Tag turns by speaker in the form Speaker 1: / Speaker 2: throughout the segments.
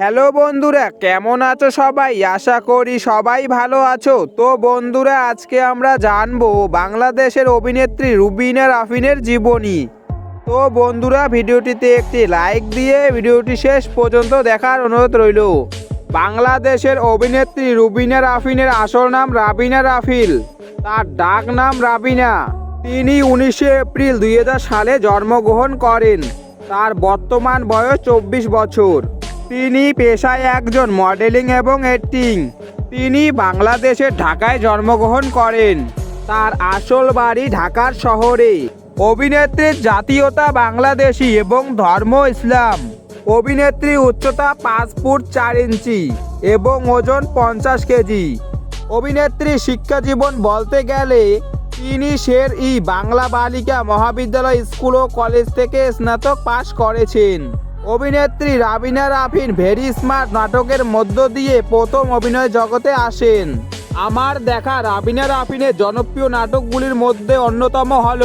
Speaker 1: Hello বন্ধুরা, কেমন আছো সবাই? আশা করি সবাই ভালো আছো। তো বন্ধুরা, আজকে আমরা জানব বাংলাদেশের অভিনেত্রী রুবিনা রাফিনের জীবনী। তো বন্ধুরা, ভিডিওটিতে একটি লাইক দিয়ে ভিডিওটি শেষ পর্যন্ত দেখার অনুরোধ রইল। বাংলাদেশের অভিনেত্রী রুবিনা রাফিনের আসল নাম রাবিনা রাফিল। তার ডাক নাম রাবিনা। তিনি উনিশে এপ্রিল দুই হাজার সালে জন্মগ্রহণ করেন। তার বর্তমান বয়স চব্বিশ বছর। তিনি পেশায় একজন মডেলিং এবং অ্যাক্টিং তিনি বাংলাদেশের ঢাকায় জন্মগ্রহণ করেন। তার আসল বাড়ি ঢাকার শহরে। অভিনেত্রীর জাতীয়তা বাংলাদেশি এবং ধর্ম ইসলাম। অভিনেত্রী উচ্চতা পাঁচ ফুট চার ইঞ্চি এবং ওজন পঞ্চাশ কেজি। অভিনেত্রী শিক্ষা জীবন বলতে গেলে তিনি শের ই বাংলা বালিকা মহাবিদ্যালয় স্কুল ও কলেজ থেকে স্নাতক পাশ করেছেন। অভিনেত্রী রাবিনা রাফিন ভেরি স্মার্ট নাটকের মধ্য দিয়ে প্রথম অভিনয় জগতে আসেন। আমার দেখা রাবিনা রাফিনের জনপ্রিয় নাটকগুলির মধ্যে অন্যতম হল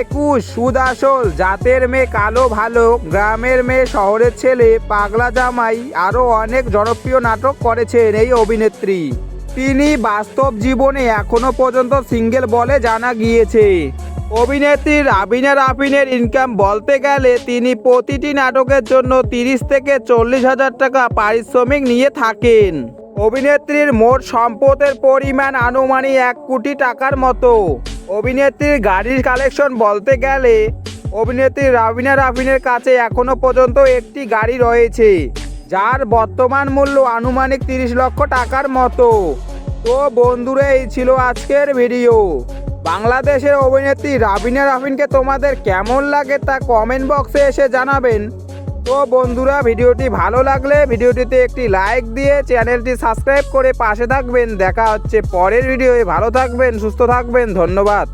Speaker 1: একুশ সুদাসল, জাতের মেয়ে কালো ভালো গ্রামের মেয়ে শহরের ছেলে, পাগলা জামাই আরও অনেক জনপ্রিয় নাটক করেছেন এই অভিনেত্রী। তিনি বাস্তব জীবনে এখনও পর্যন্ত সিঙ্গেল বলে জানা গিয়েছে। অভিনেত্রী রাবিনা রাফিনের ইনকাম বলতে গেলে তিনি প্রতিটি নাটকের জন্য তিরিশ থেকে চল্লিশ হাজার টাকা পারিশ্রমিক নিয়ে থাকেন। অভিনেত্রীর মোট সম্পদের পরিমাণ আনুমানিক এক কোটি টাকার মতো। অভিনেত্রীর গাড়ির কালেকশন বলতে গেলে অভিনেত্রী রাবিনা রাফিনের কাছে এখনও পর্যন্ত একটি গাড়ি রয়েছে, যার বর্তমান মূল্য আনুমানিক তিরিশ লক্ষ টাকার মতো। তো বন্ধুরা, এই ছিল আজকের ভিডিও বাংলাদেশের অভিনেত্রী রাবিনা রাফিনকে তোমাদের কেমন লাগে তা কমেন্ট বক্সে এসে জানাবেন। তো বন্ধুরা, ভিডিওটি ভালো লাগলে ভিডিওটিতে একটি লাইক দিয়ে চ্যানেলটি সাবস্ক্রাইব করে পাশে থাকবেন। দেখা হচ্ছে পরের ভিডিওয়ে ভালো থাকবেন, সুস্থ থাকবেন, ধন্যবাদ।